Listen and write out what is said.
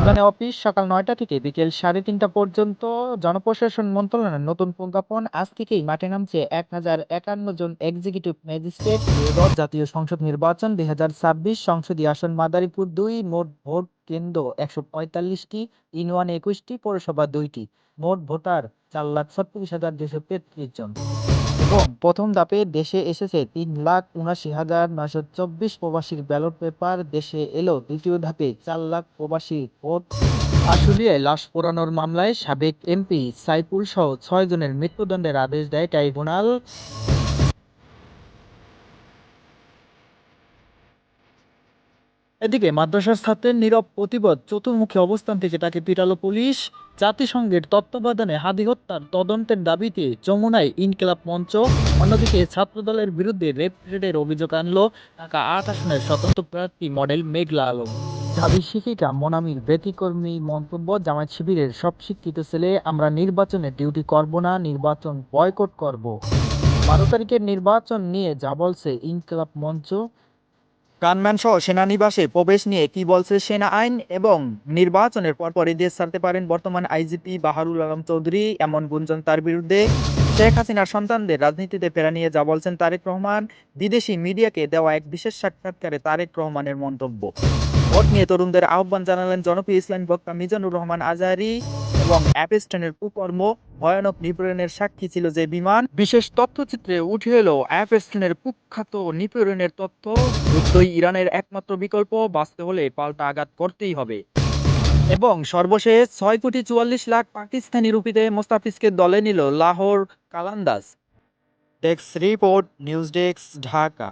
রাজধানী অফিস সকাল নয়টা থেকে বিকেল সাড়ে তিনটা পর্যন্ত জনপ্রশাসন মন্ত্রণালয়ের নতুন প্রজ্ঞাপন আজ থেকেই মাঠে নামছে এক হাজার একান্ন জন এক্সিকিউটিভ ম্যাজিস্ট্রেট জাতীয় সংসদ নির্বাচন দুই হাজার ছাব্বিশ, সংসদীয় আসন মাদারীপুর দুই, মোট ভোট কেন্দ্র একশো পঁয়তাল্লিশটি ইউনিয়ন একুশটি, পৌরসভা দুইটি। মোট ভোটার চার লাখ ছত্রিশ হাজার দুশো তেত্রিশ জন। প্রথম ধাপে দেশে এসেছে তিন লাখ উনাশি হাজার নয়শো চব্বিশ প্রবাসীর ব্যালট পেপার। দেশে এলো দ্বিতীয় ধাপে চার লাখ প্রবাসী। ভোট আশুলিয়ায় লাশ পোড়ানোর মামলায় সাবেক এমপি সাইফুল সহ ছয় জনের মৃত্যুদণ্ডের আদেশ দেয় ট্রাইব্যুনাল। এদিকে মাদ্রাসার ছাত্রের নীরব প্রতিবাদ চতুর্মুখী অবস্থান থেকে তাকে পিটালো পুলিশ। জাতিসংঘের তত্ত্বাবধানে হাদি হত্যার তদন্তের দাবিতে যমুনায় ইনকিলাব মঞ্চ, অন্যদিকে ছাত্রদলের বিরুদ্ধে রেপ রেডের অভিযোগ আনলো ঢাকা আট আসনের স্বতন্ত্র প্রার্থী মডেল মেঘলা আলম। দাবি শিক্ষিকা মনামির ব্যতিকর্মী মন্তব্য, জামায়াত শিবিরের সব শিক্ষিত ছেলে, আমরা নির্বাচনে ডিউটি করব না, নির্বাচন বয়কট করব। বারো তারিখের নির্বাচন নিয়ে যা বলছে ইনকিলাব মঞ্চ গানম্যান সহ সেনানিবাসে প্রবেশ নিয়ে কি বলছে সেনা আইন এবং নির্বাচনের পরপরই দেশ ছাড়তে পারেন বর্তমান আইজিপি বাহারুল আলম চৌধুরী, এমন গুঞ্জন তার বিরুদ্ধে। শেখ হাসিনার সন্তানদের রাজনীতিতে ফেরা নিয়ে যা বলছেন তারেক রহমান, বিদেশি মিডিয়াকে দেওয়া এক বিশেষ সাক্ষাৎকারে তারেক রহমানের মন্তব্য। ভোট নিয়ে তরুণদের আহ্বান জানালেন জনপ্রিয় ইসলাম বক্তা মিজানুর রহমান আজারি। এবং অ্যাপেস্টনের কুকর্ম ভয়ানক নিপীড়নের সাক্ষী ছিল যে বিমান বিশেষ তথ্যচিত্রে উঠে এলো, অ্যাপেস্টনের কুখ্যাত নিপীড়নের তথ্য। যুদ্ধই ইরানের একমাত্র বিকল্প, বাঁচতে হলে পাল্টা আঘাত করতেই হবে। এবং সর্বশেষ ছয় কোটি চুয়াল্লিশ লাখ পাকিস্তানি রুপিতে মোস্তাফিজকে দলে নিল Lahore Qalandars desk report news desk Dhaka.